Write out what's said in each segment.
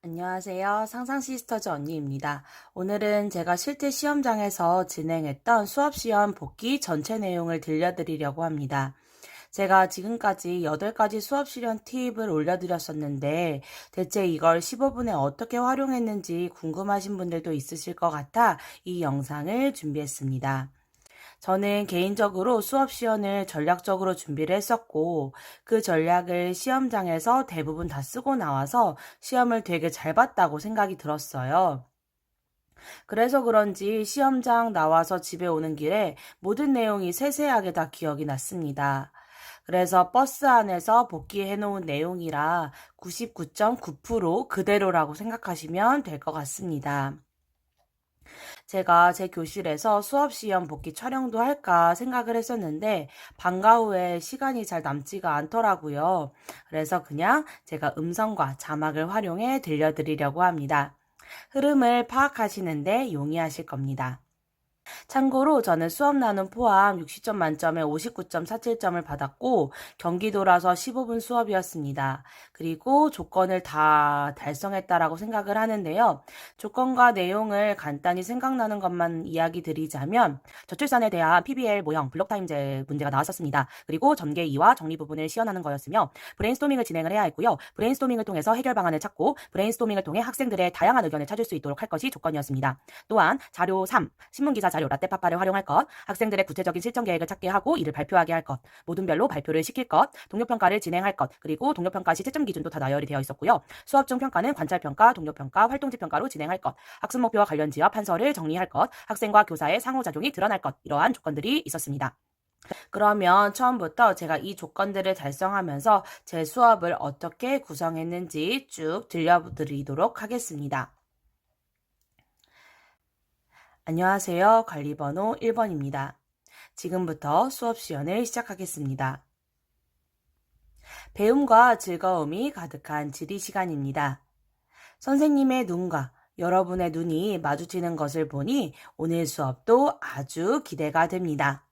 안녕하세요. 상상시스터즈 언니입니다. 오늘은 제가 실제 시험장에서 진행했던 수업시험 복귀 전체 내용을 들려드리려고 합니다. 제가 지금까지 8가지 수업 실현 팁을 올려드렸었는데 대체 이걸 15분에 어떻게 활용했는지 궁금하신 분들도 있으실 것 같아 이 영상을 준비했습니다. 저는 개인적으로 수업 시연을 전략적으로 준비를 했었고, 그 전략을 시험장에서 대부분 다 쓰고 나와서 시험을 되게 잘 봤다고 생각이 들었어요. 그래서 그런지 시험장 나와서 집에 오는 길에 모든 내용이 세세하게 다 기억이 났습니다. 그래서 버스 안에서 복귀해 놓은 내용이라 99.9% 그대로라고 생각하시면 될 것 같습니다. 제가 제 교실에서 수업 시험 복귀 촬영도 할까 생각을 했었는데 방과 후에 시간이 잘 남지가 않더라고요. 그래서 그냥 제가 음성과 자막을 활용해 들려드리려고 합니다. 흐름을 파악하시는데 용이하실 겁니다. 참고로 저는 수업 나눔 포함 60점 만점에 59.47점을 받았고 경기도라서 15분 수업이었습니다. 그리고 조건을 다 달성했다라고 생각을 하는데요. 조건과 내용을 간단히 생각나는 것만 이야기 드리자면 저출산에 대한 PBL 모형 블록타임제 문제가 나왔었습니다. 그리고 전개 2와 정리 부분을 시연하는 거였으며 브레인스토밍을 진행을 해야 했고요. 브레인스토밍을 통해서 해결 방안을 찾고 브레인스토밍을 통해 학생들의 다양한 의견을 찾을 수 있도록 할 것이 조건이었습니다. 또한 자료 3, 신문기사 자료 라떼파파를 활용할 것, 학생들의 구체적인 실전 계획을 찾게 하고 이를 발표하게 할 것, 모든 별로 발표를 시킬 것, 동료평가를 진행할 것, 그리고 동료평가 시 채점 기준도 다 나열이 되어 있었고요. 수업 중 평가는 관찰평가, 동료평가, 활동지 평가로 진행할 것, 학습 목표와 관련 지와 판서를 정리할 것, 학생과 교사의 상호작용이 드러날 것, 이러한 조건들이 있었습니다. 그러면 처음부터 제가 이 조건들을 달성하면서 제 수업을 어떻게 구성했는지 쭉 들려드리도록 하겠습니다. 안녕하세요. 관리번호 1번입니다. 지금부터 수업 시연을 시작하겠습니다. 배움과 즐거움이 가득한 지리 시간입니다. 선생님의 눈과 여러분의 눈이 마주치는 것을 보니 오늘 수업도 아주 기대가 됩니다.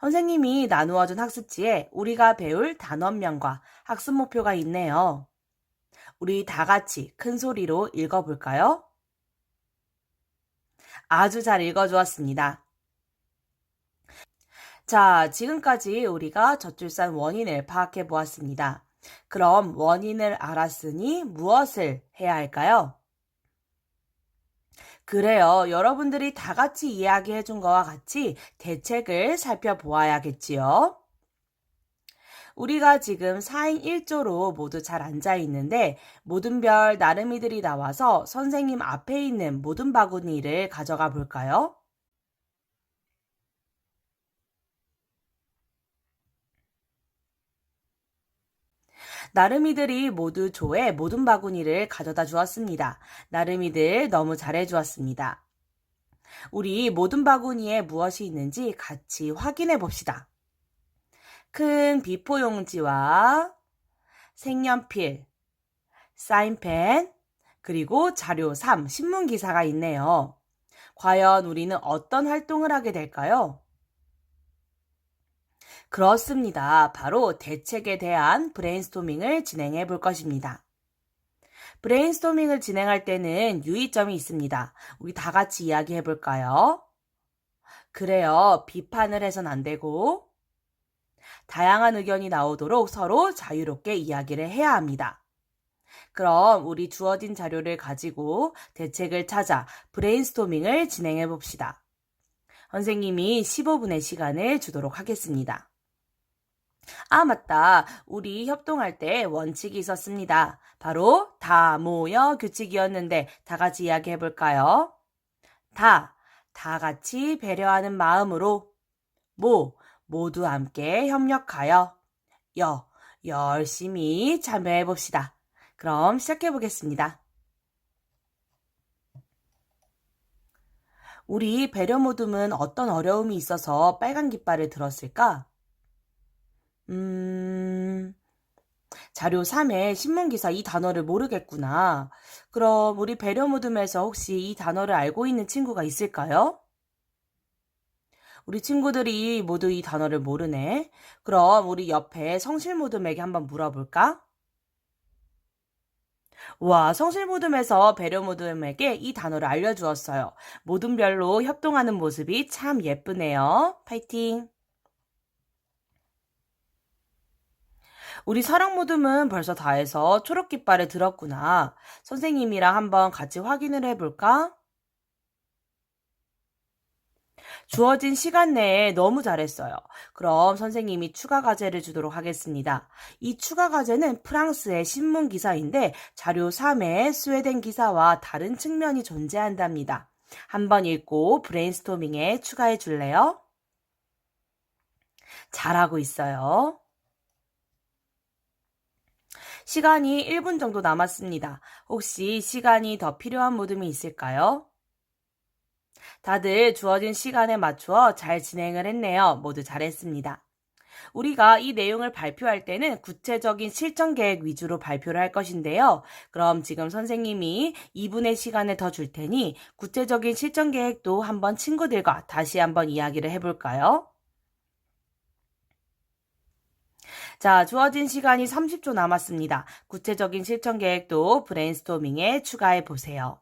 선생님이 나누어준 학습지에 우리가 배울 단원명과 학습 목표가 있네요. 우리 다 같이 큰 소리로 읽어볼까요? 아주 잘 읽어주었습니다. 자, 지금까지 우리가 저출산 원인을 파악해 보았습니다. 그럼 원인을 알았으니 무엇을 해야 할까요? 그래요. 여러분들이 다 같이 이야기해 준 것과 같이 대책을 살펴보아야겠지요. 우리가 지금 4인 1조로 모두 잘 앉아 있는데 모든 별 나름이들이 나와서 선생님 앞에 있는 모든 바구니를 가져가 볼까요? 나름이들이 모두 조에 모든 바구니를 가져다 주었습니다. 나름이들 너무 잘해 주었습니다. 우리 모든 바구니에 무엇이 있는지 같이 확인해 봅시다. 큰 비포 용지와 색연필, 사인펜, 그리고 자료 3, 신문 기사가 있네요. 과연 우리는 어떤 활동을 하게 될까요? 그렇습니다. 바로 대책에 대한 브레인스토밍을 진행해 볼 것입니다. 브레인스토밍을 진행할 때는 유의점이 있습니다. 우리 다 같이 이야기해 볼까요? 그래요. 비판을 해선 안 되고, 다양한 의견이 나오도록 서로 자유롭게 이야기를 해야 합니다. 그럼 우리 주어진 자료를 가지고 대책을 찾아 브레인스토밍을 진행해 봅시다. 선생님이 15분의 시간을 주도록 하겠습니다. 아, 맞다. 우리 협동할 때 원칙이 있었습니다. 바로 다 모여 규칙이었는데 다 같이 이야기해 볼까요? 다, 다 같이 배려하는 마음으로 모, 모두 함께 협력하여 여, 열심히 참여해 봅시다. 그럼 시작해 보겠습니다. 우리 배려 모둠은 어떤 어려움이 있어서 빨간 깃발을 들었을까? 음, 자료 3에 신문기사 이 단어를 모르겠구나. 그럼 우리 배려 모둠에서 혹시 이 단어를 알고 있는 친구가 있을까요? 우리 친구들이 모두 이 단어를 모르네. 그럼 우리 옆에 성실 모둠에게 한번 물어볼까? 와, 성실 모듬에서 배려 모듬에게 이 단어를 알려주었어요. 모듬별로 협동하는 모습이 참 예쁘네요. 파이팅! 우리 사랑 모듬은 벌써 다 해서 초록 깃발을 들었구나. 선생님이랑 한번 같이 확인을 해볼까? 주어진 시간 내에 너무 잘했어요. 그럼 선생님이 추가 과제를 주도록 하겠습니다. 이 추가 과제는 프랑스의 신문 기사인데 자료 3에 스웨덴 기사와 다른 측면이 존재한답니다. 한번 읽고 브레인스토밍에 추가해 줄래요? 잘하고 있어요. 시간이 1분 정도 남았습니다. 혹시 시간이 더 필요한 모둠이 있을까요? 다들 주어진 시간에 맞추어 잘 진행을 했네요. 모두 잘했습니다. 우리가 이 내용을 발표할 때는 구체적인 실전 계획 위주로 발표를 할 것인데요. 그럼 지금 선생님이 2분의 시간을 더 줄 테니 구체적인 실전 계획도 한번 친구들과 다시 한번 이야기를 해볼까요? 자, 주어진 시간이 30초 남았습니다. 구체적인 실천 계획도 브레인스토밍에 추가해 보세요.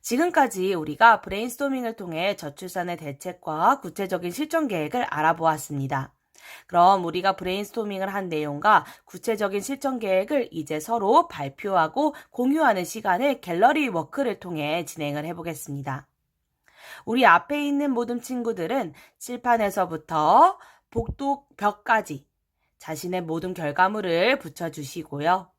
지금까지 우리가 브레인스토밍을 통해 저출산의 대책과 구체적인 실전 계획을 알아보았습니다. 그럼 우리가 브레인스토밍을 한 내용과 구체적인 실전 계획을 이제 서로 발표하고 공유하는 시간을 갤러리 워크를 통해 진행을 해보겠습니다. 우리 앞에 있는 모든 친구들은 칠판에서부터 복도 벽까지 자신의 모든 결과물을 붙여주시고요.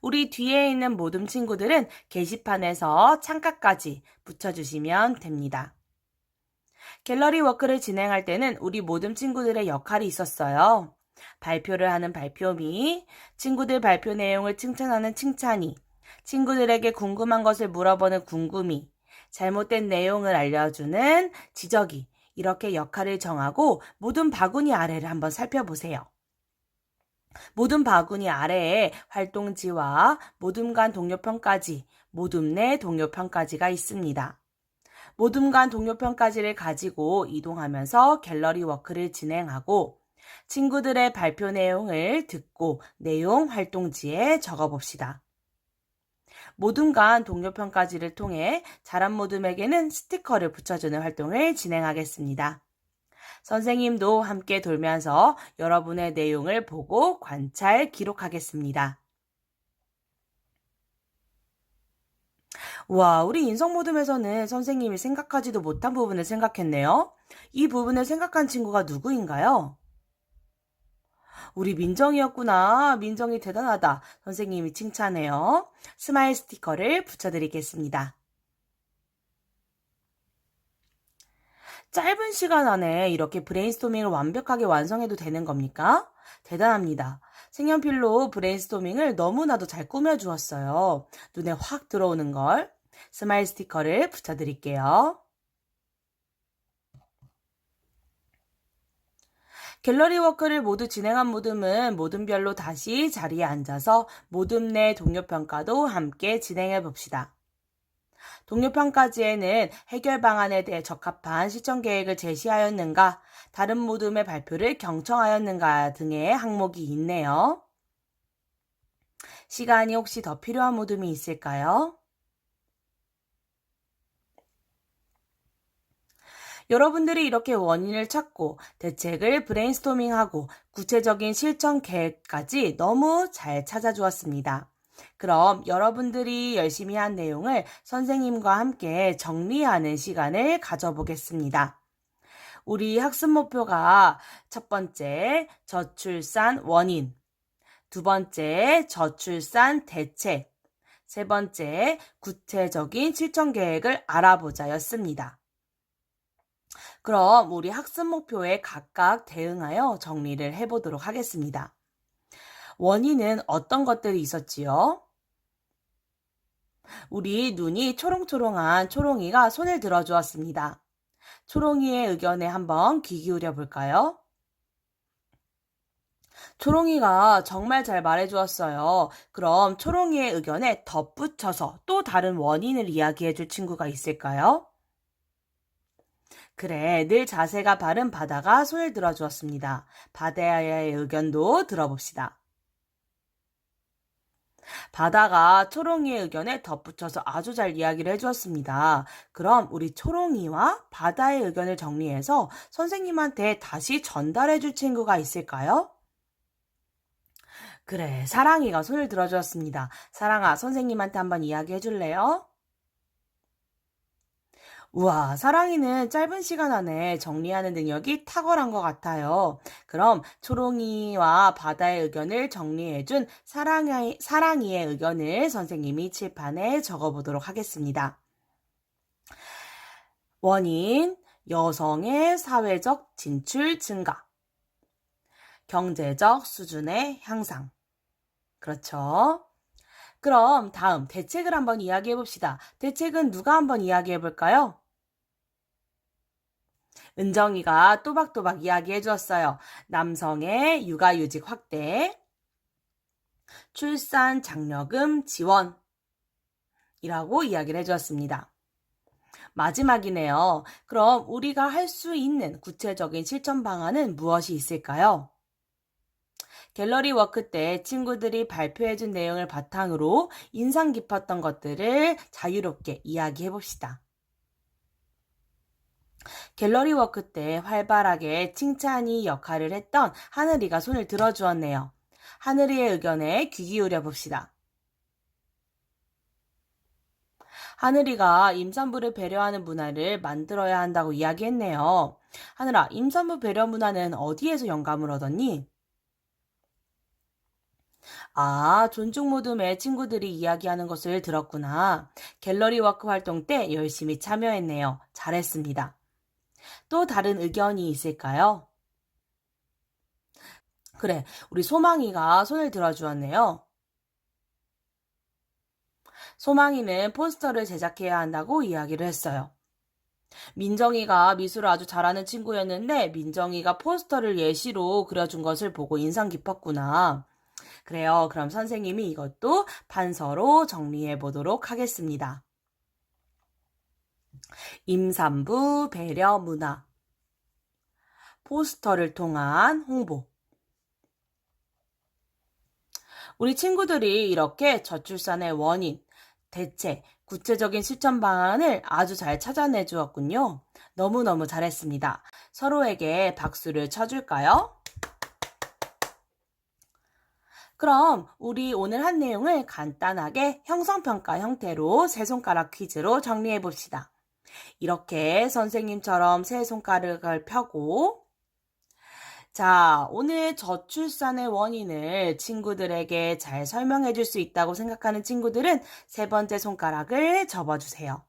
우리 뒤에 있는 모든 친구들은 게시판에서 창가까지 붙여주시면 됩니다. 갤러리 워크를 진행할 때는 우리 모든 친구들의 역할이 있었어요. 발표를 하는 발표미, 친구들 발표 내용을 칭찬하는 칭찬이, 친구들에게 궁금한 것을 물어보는 궁금이, 잘못된 내용을 알려주는 지적이, 이렇게 역할을 정하고 모든 바구니 아래를 한번 살펴보세요. 모든 바구니 아래에 활동지와 모둠 간 동료편까지, 모둠 내 동료편까지가 있습니다. 모둠 간 동료편까지를 가지고 이동하면서 갤러리 워크를 진행하고 친구들의 발표 내용을 듣고 내용 활동지에 적어봅시다. 모둠 간 동료편까지를 통해 자란 모둠에게는 스티커를 붙여주는 활동을 진행하겠습니다. 선생님도 함께 돌면서 여러분의 내용을 보고 관찰 기록하겠습니다. 와, 우리 인성 모듬에서는 선생님이 생각하지도 못한 부분을 생각했네요. 이 부분을 생각한 친구가 누구인가요? 우리 민정이었구나. 민정이 대단하다. 선생님이 칭찬해요. 스마일 스티커를 붙여드리겠습니다. 짧은 시간 안에 이렇게 브레인스토밍을 완벽하게 완성해도 되는 겁니까? 대단합니다. 색연필로 브레인스토밍을 너무나도 잘 꾸며주었어요. 눈에 확 들어오는 걸. 스마일 스티커를 붙여드릴게요. 갤러리 워크를 모두 진행한 모듬은 모듬별로 다시 자리에 앉아서 모듬 내 동료 평가도 함께 진행해 봅시다. 동료평가지에는 해결 방안에 대해 적합한 실천 계획을 제시하였는가, 다른 모둠의 발표를 경청하였는가 등의 항목이 있네요. 시간이 혹시 더 필요한 모둠이 있을까요? 여러분들이 이렇게 원인을 찾고 대책을 브레인스토밍하고 구체적인 실천 계획까지 너무 잘 찾아주었습니다. 그럼 여러분들이 열심히 한 내용을 선생님과 함께 정리하는 시간을 가져보겠습니다. 우리 학습 목표가 첫 번째, 저출산 원인. 두 번째, 저출산 대책. 세 번째, 구체적인 실천 계획을 알아보자 였습니다. 그럼 우리 학습 목표에 각각 대응하여 정리를 해보도록 하겠습니다. 원인은 어떤 것들이 있었지요? 우리 눈이 초롱초롱한 초롱이가 손을 들어주었습니다. 초롱이의 의견에 한번 귀 기울여 볼까요? 초롱이가 정말 잘 말해주었어요. 그럼 초롱이의 의견에 덧붙여서 또 다른 원인을 이야기해 줄 친구가 있을까요? 그래, 늘 자세가 바른 바다가 손을 들어주었습니다. 바다의 의견도 들어봅시다. 바다가 초롱이의 의견에 덧붙여서 아주 잘 이야기를 해주었습니다. 그럼 우리 초롱이와 바다의 의견을 정리해서 선생님한테 다시 전달해 줄 친구가 있을까요? 그래, 사랑이가 손을 들어주었습니다. 사랑아, 선생님한테 한번 이야기해 줄래요? 우와, 사랑이는 짧은 시간 안에 정리하는 능력이 탁월한 것 같아요. 그럼 초롱이와 바다의 의견을 정리해준 사랑이, 사랑이의 의견을 선생님이 칠판에 적어보도록 하겠습니다. 원인, 여성의 사회적 진출 증가. 경제적 수준의 향상. 그렇죠. 그럼 다음 대책을 한번 이야기해 봅시다. 대책은 누가 한번 이야기해 볼까요? 은정이가 또박또박 이야기해 주었어요. 남성의 육아휴직 확대, 출산 장려금 지원, 이라고 이야기를 해 주었습니다. 마지막이네요. 그럼 우리가 할 수 있는 구체적인 실천 방안은 무엇이 있을까요? 갤러리 워크 때 친구들이 발표해준 내용을 바탕으로 인상 깊었던 것들을 자유롭게 이야기해 봅시다. 갤러리 워크 때 활발하게 칭찬이 역할을 했던 하늘이가 손을 들어주었네요. 하늘이의 의견에 귀 기울여 봅시다. 하늘이가 임산부를 배려하는 문화를 만들어야 한다고 이야기했네요. 하늘아, 임산부 배려 문화는 어디에서 영감을 얻었니? 아, 존중 모둠의 친구들이 이야기하는 것을 들었구나. 갤러리 워크 활동 때 열심히 참여했네요. 잘했습니다. 또 다른 의견이 있을까요? 그래, 우리 소망이가 손을 들어주었네요. 소망이는 포스터를 제작해야 한다고 이야기를 했어요. 민정이가 미술을 아주 잘하는 친구였는데 민정이가 포스터를 예시로 그려준 것을 보고 인상 깊었구나. 그래요. 그럼 선생님이 이것도 판서로 정리해 보도록 하겠습니다. 임산부 배려 문화. 포스터를 통한 홍보. 우리 친구들이 이렇게 저출산의 원인, 대체, 구체적인 실천 방안을 아주 잘 찾아내 주었군요. 너무너무 잘했습니다. 서로에게 박수를 쳐줄까요? 그럼 우리 오늘 한 내용을 간단하게 형성평가 형태로 세 손가락 퀴즈로 정리해 봅시다. 이렇게 선생님처럼 세 손가락을 펴고 자, 오늘 저출산의 원인을 친구들에게 잘 설명해 줄 수 있다고 생각하는 친구들은 세 번째 손가락을 접어주세요.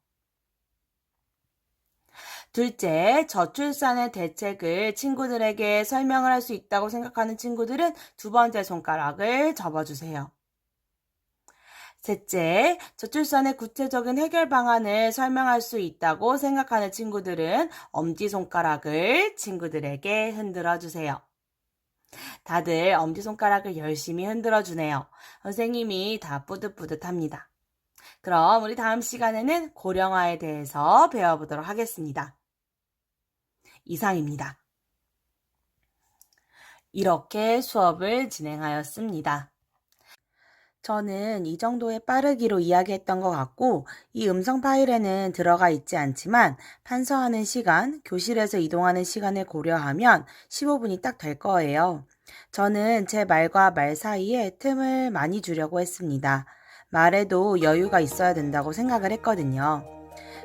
둘째, 저출산의 대책을 친구들에게 설명을 할 수 있다고 생각하는 친구들은 두 번째 손가락을 접어주세요. 셋째, 저출산의 구체적인 해결 방안을 설명할 수 있다고 생각하는 친구들은 엄지손가락을 친구들에게 흔들어 주세요. 다들 엄지손가락을 열심히 흔들어 주네요. 선생님이 다 뿌듯뿌듯합니다. 그럼 우리 다음 시간에는 고령화에 대해서 배워보도록 하겠습니다. 이상입니다. 이렇게 수업을 진행하였습니다. 저는 이 정도의 빠르기로 이야기했던 것 같고, 이 음성 파일에는 들어가 있지 않지만, 판서하는 시간, 교실에서 이동하는 시간을 고려하면 15분이 딱 될 거예요. 저는 제 말과 말 사이에 틈을 많이 주려고 했습니다. 말에도 여유가 있어야 된다고 생각을 했거든요.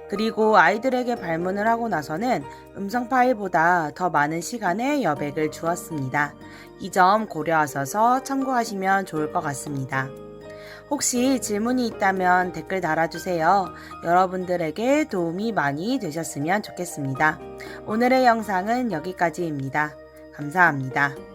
그리고 아이들에게 발문을 하고 나서는 음성 파일보다 더 많은 시간에 여백을 주었습니다. 이 점 고려하셔서 참고하시면 좋을 것 같습니다. 혹시 질문이 있다면 댓글 달아주세요. 여러분들에게 도움이 많이 되셨으면 좋겠습니다. 오늘의 영상은 여기까지입니다. 감사합니다.